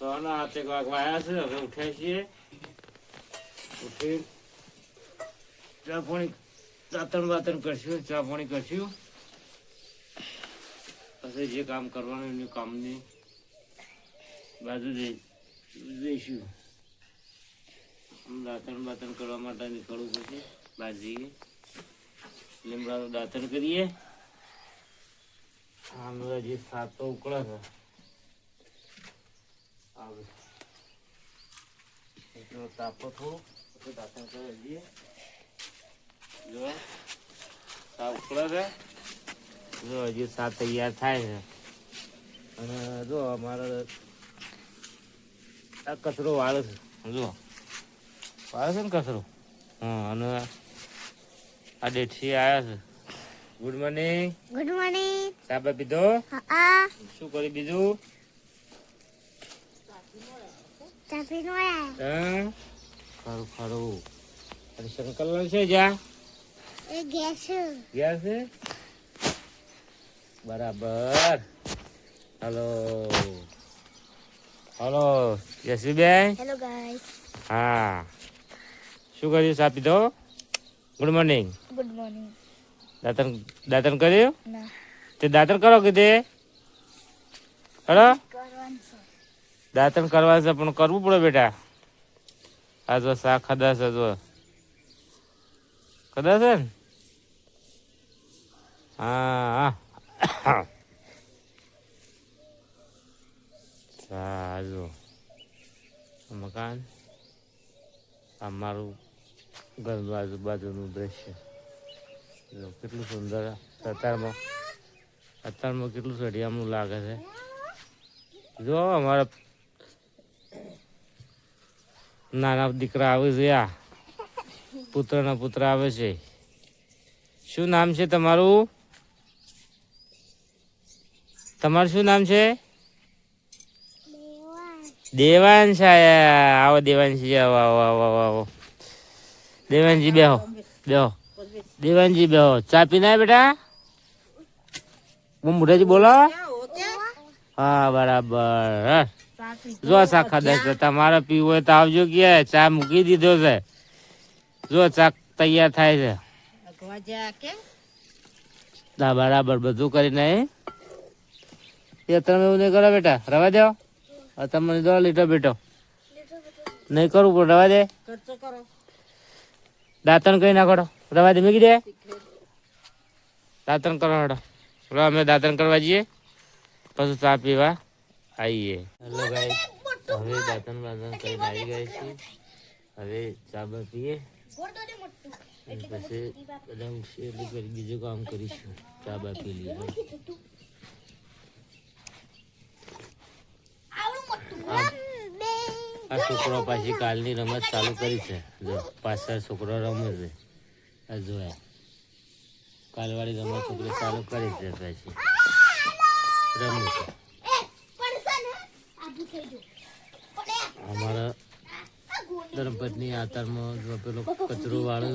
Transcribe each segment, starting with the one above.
આઠેક વાગવા આવ્યા છે, હવે ઉઠ્યા છીએ ચા પાણી દાંતણ બાતણ કરશું, ચા પાણી કરશું. પછી જે કામ કરવાનું એનું કામની બાજુ જઈ જઈશું. દાંતણ બાતણ કરવા માટે નીકળવું પછી બહાર જઈએ. લીમડાનું દાંતણ કરીએ. આમ જે સાત ઉકળે છે. આવે. એટલો તાપો થોડું. પછી દાંતણ કરી દઈએ જો સા ઉકળે છે. જો હજી સા તૈયાર થાય છે. અને જો અમારે આ કચરો વાળે છે. જો વાળે છે ને કચરો? હા અને આ ડેઠી આવ્યા છે. ગુડ મોર્નિંગ ગુડ મોર્નિંગ સાબા પીધો હા. શું કરી બીજું? હા ખરું ખરું શંકરલાલ છે જા એ ગેસ ગયા છે બરાબર હલો હલો યશવીબેન હેલો ગાઈસ હા શું કર્યું સાપી પીધો ગુડ મોર્નિંગ ગુડ મોર્નિંગ દાંતણ દાંતણ કર્યું ના તે દાંતણ કરો કીધે હલો કરવાનું દાંતણ કરવા છે, પણ કરવું પડે બેટા. આ જો શાક ખાધા છે, જો. ખાધા છે ને? હા હા. સારું. મકાન અમારું ઘરનું આજુબાજુનું દ્રશ્ય. કેટલું સુંદર અત્યારમાં અત્યારમાં કેટલું સડિયામણું લાગે છે. જો, અમારા નાના દીકરા આવે છે આ પુત્રના પુત્ર આવે છે. શું નામ છે તમારું? તમારું શું નામ છે? દેવાંશ. આયા આવો દેવાંશજી આવો આવો આવો આવો આવો. દેવાંશજી બેહો બેહો. દેવાંશજી બેહો. ચા પીને બેટા? હું મોઢેજી બોલો. હા બરાબર. જો ચા ખાધા તમારે પીવું હોય તો આવજો કે ચા મૂકી દીધો છે. જો ચા તૈયાર થાય છે. ના બરાબર બધું કરીને એ. તમે એવું નહીં કરો બેટા રવા દો. તમે તમને દો લીટો બેટો નહીં કરવું પણ રવા દે. દાંતણ કઈ નાખો રવા દે મૂકી દે. દાંતણ કરો હડો. રવા અમે દાંતણ કરવા જઈએ. પછી ચા પીવા. આવીએ હેલો ગાઈસ. હવે દાંતન બાંતણ કરીને આવી ગયા છીએ. હવે ચા બા પીએ પછી બધા ઉઠશે એટલે કરી બીજું કામ કરીશું. ચા બા પી લઈએ આ આ છોકરો પાછી કાલની રમત ચાલુ કરી છે. જો પાછળ છોકરો રમે છે. આ જોયા. કાલવાળી રમત છોકરો ચાલુ કરી છે પછી. રમે છે. અમારા ધર્મપત્ની આતરમાં જો પેલો કચરો વાળો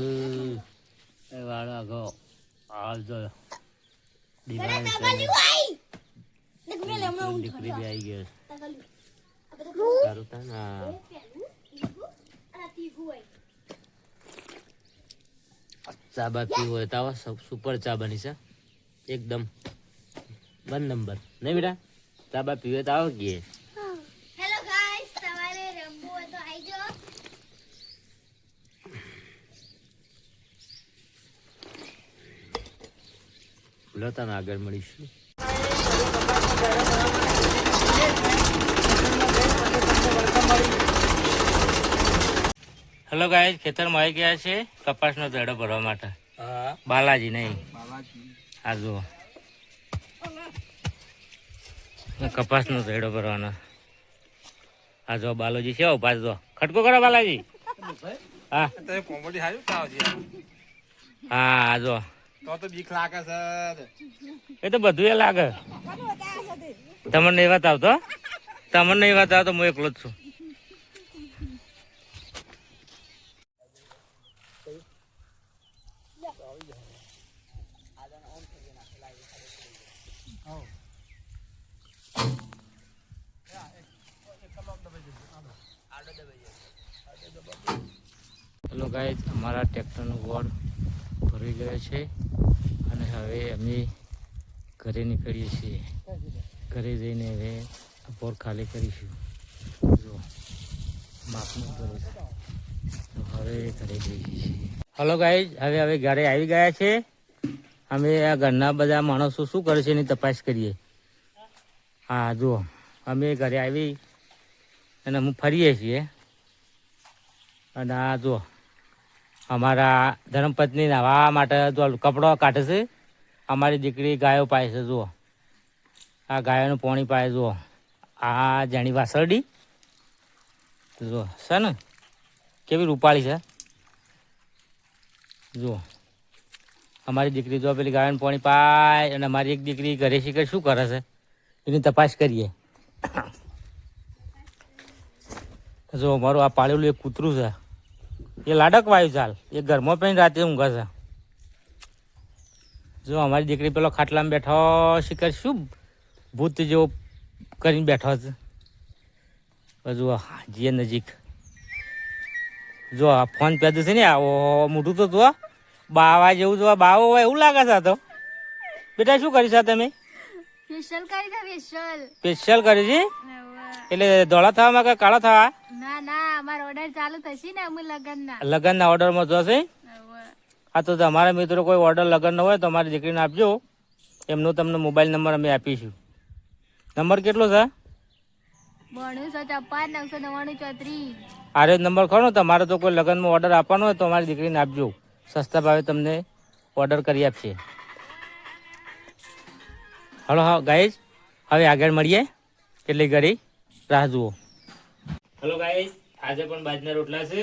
એ વાળો આગો હાલ જો. દીકરી બી આવી ગયો. સારું થાય ને ચા બા પીવું હોય. તો આવો સુપર ચા બની છે. એકદમ. One number. નહીં બેટા? ચા બા પીવે તો આવો કીએ હેલો ગાઈસ તમારે રમવું હોય તો આવી જાઓ લો આગળ મળીશું. હેલો ગાય ખેતરમાં આવી ગયા છે કપાસનો દડો ભરવા માટે. બાલાજી નહીં. આ જુઓ. કપાસનો દડો ભરવાનો. આ જો બાલાજી છે ઊભા જો ખટકો કરો બાલાજી. હા. હા આ જો તો તો બીક લાગે છે. એ તો બધું એ લાગે. તમને નહીં વાત આવતો તમને નહીં વાત આવતો હું એકલો જ છું. હેલો ગાઈઝ અમારા ટ્રેક્ટરનું ગોળ ભરી ગયો છે. હવે અમે ઘરે નીકળીએ છીએ. ઘરે જઈને હવે બોર ખાલી કરીશું. જો માપનું કરે તો હવે ઘરે જઈએ છીએ. હલો ગાઈઝ હવે હવે ઘરે આવી ગયા છે. અમે આ ઘરના બધા માણસો શું કરે છે એની તપાસ કરીએ. હા જુઓ અમે ઘરે આવી અને અમે ફરીએ છીએ. અને આ જુઓ અમારા ધર્મપત્ની નાવા માટે કપડો કાઢે છે. અમારી દીકરી ગાયો પાય છે, જુઓ. આ ગાયોનું પોણી પાય, જુઓ. આ જાણી વાસરડી જુઓ, છે ને? કેવી રૂપાળી છે. જુઓ. અમારી દીકરી જો પેલી ગાયોનું પાણી પાય અને અમારી એક દીકરી ઘરે શીખર શું કરે છે? એની તપાસ કરીએ. જો મારું આ પાળેલું એક કૂતરું છે. એ લાડક વાયુ ચાલ. એ ઘરમાં પણ રાતે ઊંઘે છે. જો અમારી દીકરી પેલો ખાટલામાં બેઠો શિકાર શું ભૂત જેવો કરીને બેઠો છે. હજુ જીએ નજીક. જો આ ફોન પેદું છે ને આવો મોટું તો જો બાવા જેવું જો બાવો હોય એવું લાગે છે તો. બેટા શું કરી છે તમે? સ્પેશિયલ કરી છે સ્પેશિયલ સ્પેશિયલ કરી છે? એટલે ધોળા થવામાં કે કાળા થવા? ના ના અમારો ઓર્ડર ચાલુ થશે ને અમે લગન ના લગ્નના ઓર્ડરમાં જોશે હા, તો તમારા મિત્રો કોઈ ઓર્ડર લગ્નનો હોય તો અમારી દીકરીને આપજો. એમનો તમને મોબાઈલ નંબર અમે આપીશું. નંબર કેટલો છે? આરે નંબર ખરો તમારે તો કોઈ લગ્નમાં ઓર્ડર આપવાનો હોય તો અમારી દીકરીને આપજો. સસ્તા ભાવે તમને ઓર્ડર કરી આપશે. હલો, હા ગાઈઝ હવે આગળ મળીએ. કેટલી ઘડી? રાહ જુઓ. હલો ગાઈઝ આજે પણ બાજના રોટલા છે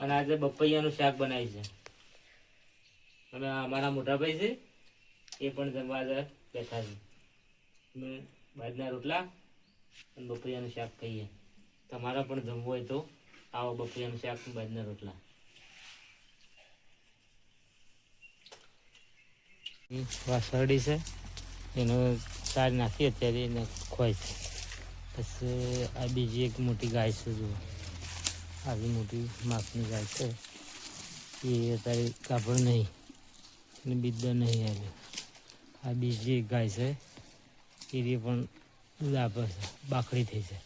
અને આજે બપૈયાનું શાક બનાવી છે. અને અમારા મોટા ભાઈ છે, એ પણ જમવા બેઠા છે. અમે બાજના રોટલા અને બપૈયાનું શાક ખાઈએ. તમારે પણ જમવું હોય તો આવો બપૈયાનું શાક બાજના રોટલા. વાસરડી છે. એનો ચાર નાખી અત્યારે, એને ખોય છે. પછી આ બીજી એક મોટી ગાય છે, જુઓ. આવી મોટી માપની ગાય છે. એ અત્યારે કાપડ નહીં. અને બીજો નહીં આવે. આ બીજી એક ગાય છે એ પણ દૂધ આપે છે બાકડી થઈ છે.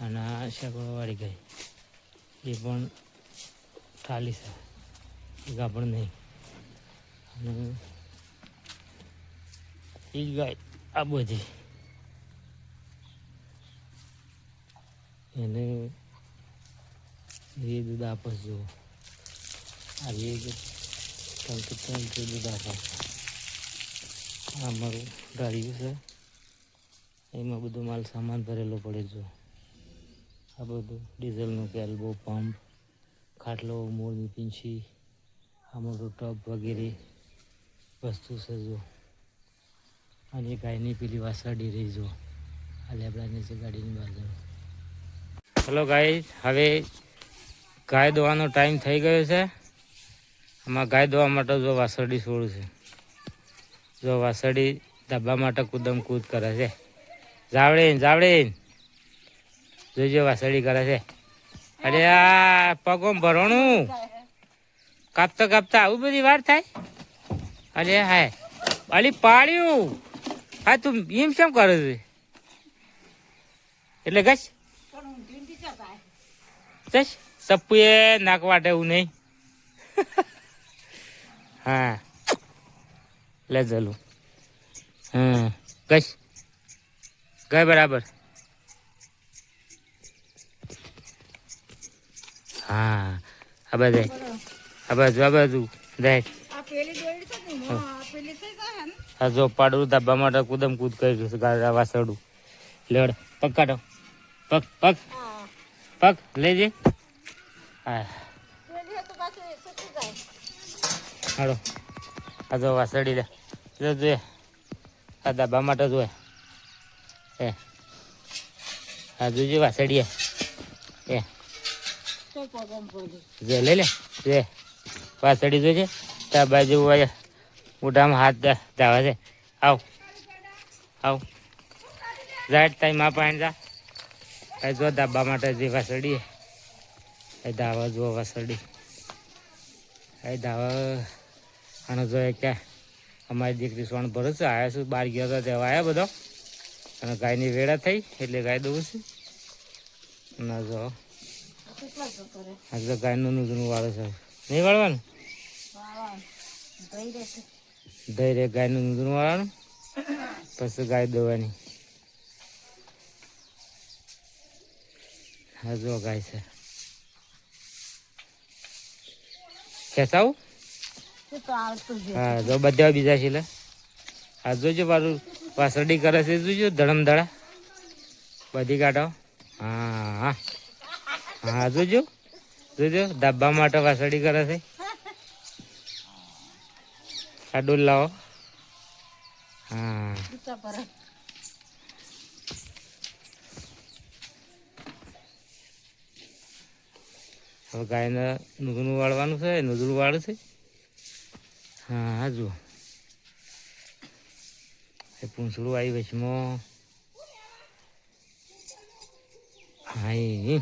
અને આ શેકડોવાળી ગાય, એ પણ ખાલી છે એ પણ નહીં. અને એ જ ગાય આ બધી. એને એ દૂધ આપે જુઓ. આ એ જ ત્રણ કિલો દૂધ આ મારું ગાડીયું છે એમાં બધો માલ સામાન ભરેલો પડે જો આ બધું ડીઝલનું કેલ્બો પંપ ખાટલો મોરની પીંછી આ મોટું ટબ વગેરે વસ્તુ છે જો અને ગાયની પેલી વાસળી રહી જો આ લેબડાની છે ગાડીની બાજુ હલો ગાય હવે ગાય દોવાનો ટાઈમ થઈ ગયો છે. આમાં ગાય દોવા માટે જો વાસળી છોડું છે. જો વાસળી ધાબા માટે કૂદમ કૂદ કરે છે. જાવડીન જાવડીન જોજો વાસળી કરે છે. અરે આ પગોમ ભરણું. કાપતા કાપતા આવું બધી વાર થાય? અરે હાય. અલી પાડ્યું હા તું એમ કેમ કરે છે? એટલે ગશ જશ સપ્પુએ નાક વાટે એવું નહીં. હા. લે જલું. હા કઈ? ગઈ બરાબર? હા. આ બધે આ બાજુ આ બાજુ. જાય હા જો પાડું ધાબા માટે કુદમ કૂદ કરી વાસડું લેડ પગ કાઢો. પગ પગ. પગ લેજે હા. હાલો. આ જો વાસળી લે. જો જોઈએ. આ દાબા માટે જોઈએ એ. આ જોજે વાસળી એ. જે લઈ લે. જે વાસળી જોજે. ત્યાં બાજુ હોય મોઢામાં હાથ ધાવા છે. આવ. આવ. રાઈટ ટાઈમ આ પાણી જા. એ જો ધાબા માટે જે વાસળી એ. ધાવા જો વાસળી એ ધાવા અને જો કે અમારી દીકરી સોણ ભરો છે આવ્યા છું બહાર ગયા હતા તેવા આવ્યા બધો. અને ગાયની વેળા થઈ, એટલે ગાય દઉં છું. અને જો. આજે ગાયનું નૂતનું વાળે છે. નહીં વાળવાનું? દઈ રે ગાયનું નૂતનું વાળવાનું? પછી ગાય દોવાની. હા ગાય છે. ખેંચાવું હા જો બધા બીજા છે હા આ જોજો મારું વાસરડી કરે છે જોજો ધડમ ધડા બધી કાઢો હા હા. હા જોજો. જોજો ધાબા માટે વાસરડી કરે છે. આ ડોલ લાવો. હા. હવે ગાયને નુગનું વાળવાનું છે નુગરું વાળું છે. હા હા જુઓ એ પૂંછડું આવી વચમાં હા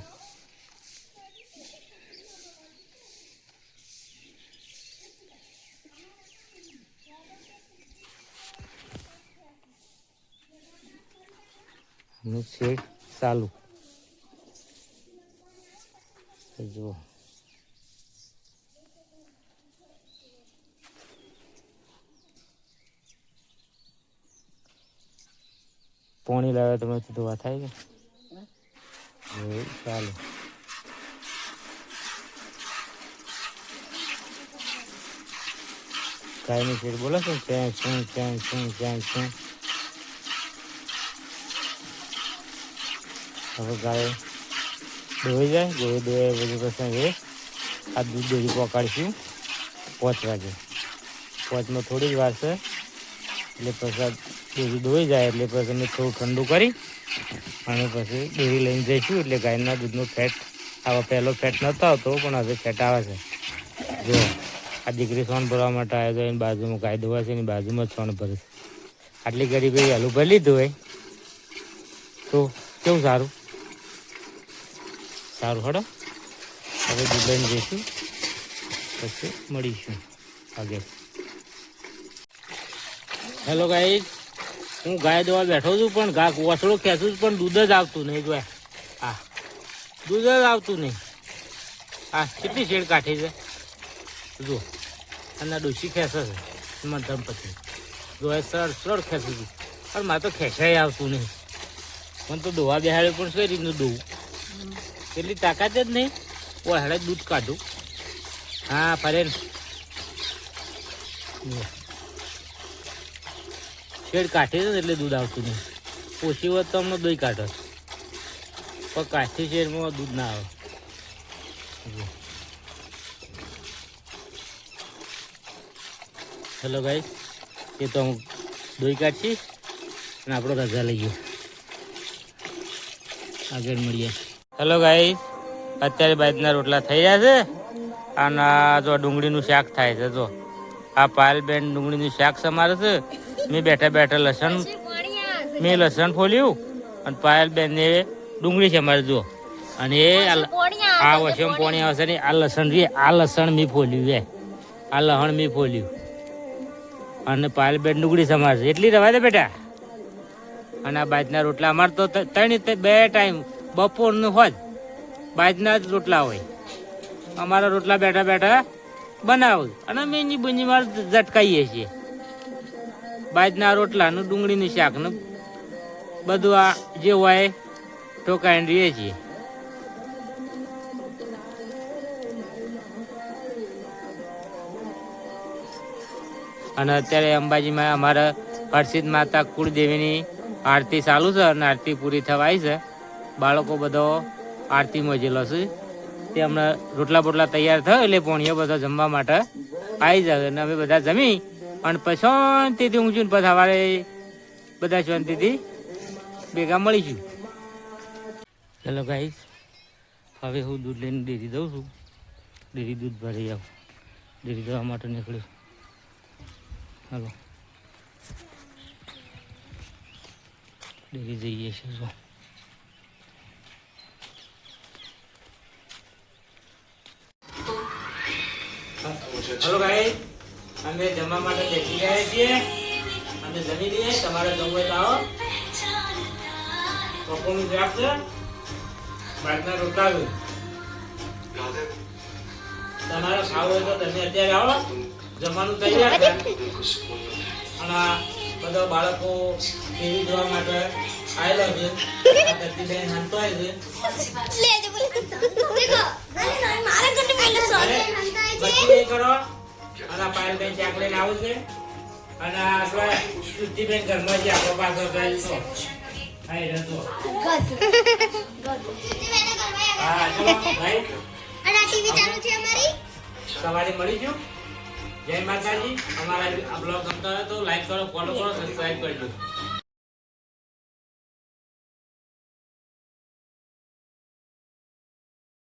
નું શેડ ચાલુ. જુઓ પોણી લાવે તમે ધોવા થાય કે એવું ચાલે ગાયની શેડ બોલો છો ચેં શું ચેં શું ચેં શું હવે ગાય દોઈ જાય ગોળી દોય બધું પછી હવે આ દૂધ ડેરી પકાડીશું પાંચ વાગે પાંચમાં થોડી જ વાર છે એટલે પછી ડેરી દોઈ જાય એટલે પછી અમે થોડું ઠંડુ કરી અને પછી ડેરી લઈને જઈશું એટલે ગાયના દૂધનો ફેટ, આવા પહેલો ફેટ નહોતો આવતો, પણ હવે ફેટ આવે છે. જો, આ દીકરી સોન ભરવા માટે આવ્યો તો એની બાજુમાં ગાય દોવા છે, એની બાજુમાં જ સોન ભરે છે. આટલી ગરીબી હલું ભરી લીધું હોય તો કેવું સારું? સારું હડો. હવે દૂધ જઈશું, પછી મળીશું આગળ. હેલો ગાઈ હું ગાય દોવા બેઠો છું પણ ઘા વસડો ખેંચું પણ દૂધ જ આવતું નહીં જો હા. દૂધ જ આવતું નહીં. હા, કેટલી શેડ કાઢી છે? જુઓ. અને ડોસી ખેંચે છે. એમાં પછી જો એ સર સર ખેંચું છું. પણ મારે તો ખેંચાય આવતું નહીં. મને તો દોવા બેહાડ્યું પણ કઈ રીતનું દોવું. એટલી તાકાત જ નહીં. ઓહળે દૂધ કાઢું. હા ફરે ને. શેડ કાઢી છે ને એટલે દૂધ આવતું નહીં. ઓછી હોત તો અમને દહીં કાઢો પણ કાઠી શેરમાં દૂધ ના આવે. હેલો ભાઈ, એ તો હું દોઈ કાઢીશ અને આપણો રજા લઈએ આગળ મળીએ. હેલો ગાઈ અત્યારે બાજના રોટલા થઈ રહ્યા છે અને જો ડુંગળીનું શાક થાય છે, જો. આ પાયલબેન ડુંગળીનું શાક સમારે છે મેં બેઠા બેઠા લસણ મેં લસણ ફોલ્યું અને પાયલબેન ને ડુંગળી સમારે જુઓ અને એ આ વસમ પોણી આવશે ને આ લસણ રે આ લસણ મેં ફોલ્યું એ આ લહણ મેં ફોલ્યું. અને પાયલબેન ડુંગળી સમારશે એટલી રવા દે બેટા? અને આ બાજના રોટલા અમારે તો ત્રણ બે ટાઈમ બપોરનું હોય બાજના જ રોટલા હોય. અમારા રોટલા બેઠા બેઠા બનાવું. અને અમે એની માર ઝટકાઈએ છીએ. બાજના રોટલાનું, ડુંગળીનું શાકનું, બધું આ જે હોય ઠોકાઈને રહીએ છીએ. અને અત્યારે અંબાજીમાં અમારે હર્ષિત માતા કુળદેવીની આરતી ચાલુ છે અને આરતી પૂરી થવા આવી છે. બાળકો બધો આરતી મોજેલો છે. તે હમણાં રોટલા બોટલા તૈયાર થયો એટલે પોણીઓ બધા જમવા માટે આવી જાય અને અમે બધા જમી અને પછી શાંતિથી ઊંચું ને પછી સવારે બધા શાંતિથી ભેગા મળીશું. ચલો ગાઈસ હવે હું દૂધ લઈને ડેરી દઉં છું. ડેરી દૂધ ભરી આવું. ડેરી દવા માટે નીકળ્યું. હાલો. ડેરી જઈએ છીએ જો. હલો ભાઈ અમે જમવા માટે બેસી ગયા છીએ. અમે જમી લઈએ. તમારે જમવું હોય તો આવો પપ્પાનું શાક છે ભાતના રોકાવ્યું તમારે ખાવું હોય તો તમે અત્યારે આવો. જમવાનું તૈયાર છે અને બધા બાળકો ટીવી જોવા માટે આવેલા છે. આ હાંતો આવી છે. કરો. અને આ પાયલબેન ચાક લઈને આવું અને આપણા સુધીબેન ઘરમાં જે આપણો પાછો જાય તો. હા, એ હા ચલો ભાઈ. અને આ ટીવી ચાલુ છે અમારી સવારે મળીશું. જય માતાજી. અમારા આ બ્લોગ ગમતો હોય તો લાઈક કરો ફોલો કરો સબસ્ક્રાઇબ કરજો.